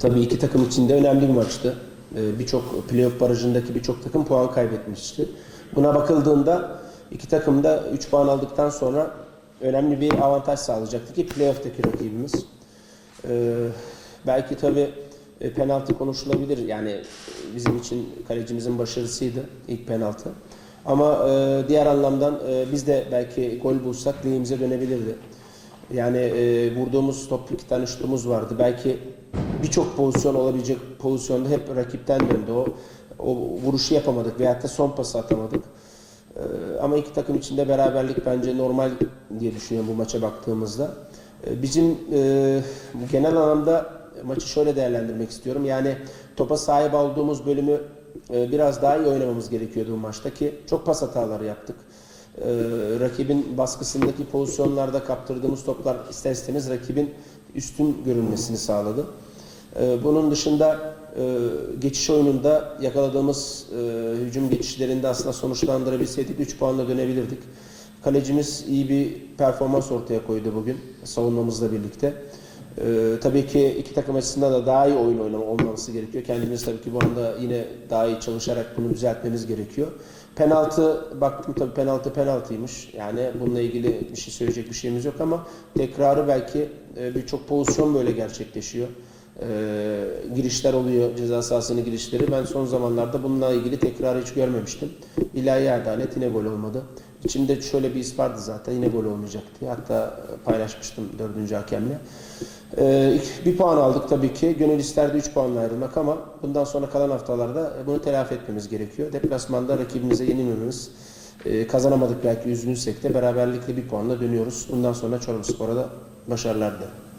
tabii iki takım için de önemli bir maçtı. Ee, birçok playoff barajındaki birçok takım puan kaybetmişti. Buna bakıldığında iki takım da 3 puan aldıktan sonra önemli bir avantaj sağlayacaktı ki playoff'taki rakibimiz. Ee, belki tabii e, penaltı konuşulabilir. Yani bizim için kalecimizin başarısıydı ilk penaltı. Ama e, diğer anlamdan e, biz de belki gol bulsak lehimize dönebilirdi. Yani e, vurduğumuz top iki tane şutumuz vardı. Belki birçok pozisyon olabilecek pozisyonda hep rakipten döndü. O, o vuruşu yapamadık veyahut da son pası atamadık. Ee, ama iki takım içinde beraberlik bence normal diye düşünüyorum bu maça baktığımızda. Ee, bizim e, genel anlamda maçı şöyle değerlendirmek istiyorum. Yani topa sahip olduğumuz bölümü e, biraz daha iyi oynamamız gerekiyordu bu maçta ki çok pas hataları yaptık. Ee, rakibin baskısındaki pozisyonlarda kaptırdığımız toplar ister istemez rakibin üstün görünmesini sağladı. Ee, Bunun dışında e, geçiş oyununda yakaladığımız e, hücum geçişlerinde aslında sonuçlandırabilseydik 3 puanla dönebilirdik. Kalecimiz iyi bir performans ortaya koydu bugün savunmamızla birlikte. Ee, tabii ki iki takım açısından da daha iyi oyun oynama olması gerekiyor. Kendimiz tabii ki bu anda yine daha iyi çalışarak bunu düzeltmemiz gerekiyor. Penaltı baktım tabii penaltı penaltıymış. Yani bununla ilgili bir şey söyleyecek bir şeyimiz yok ama tekrarı belki e, birçok pozisyon böyle gerçekleşiyor. Ee, girişler oluyor ceza sahasının girişleri. Ben son zamanlarda bununla ilgili tekrar hiç görmemiştim. İlahi adalet yine gol olmadı. İçimde şöyle bir his zaten yine gol olmayacaktı. Hatta paylaşmıştım dördüncü hakemle. Ee, bir puan aldık tabii ki. Gönül isterdi 3 puanla ayrılmak ama bundan sonra kalan haftalarda bunu telafi etmemiz gerekiyor. Deplasmanda rakibimize yenilmemiz, e, kazanamadık belki üzgünsek de beraberlikle bir puanla dönüyoruz. Bundan sonra Çorumspor'a da başarılar dilerim.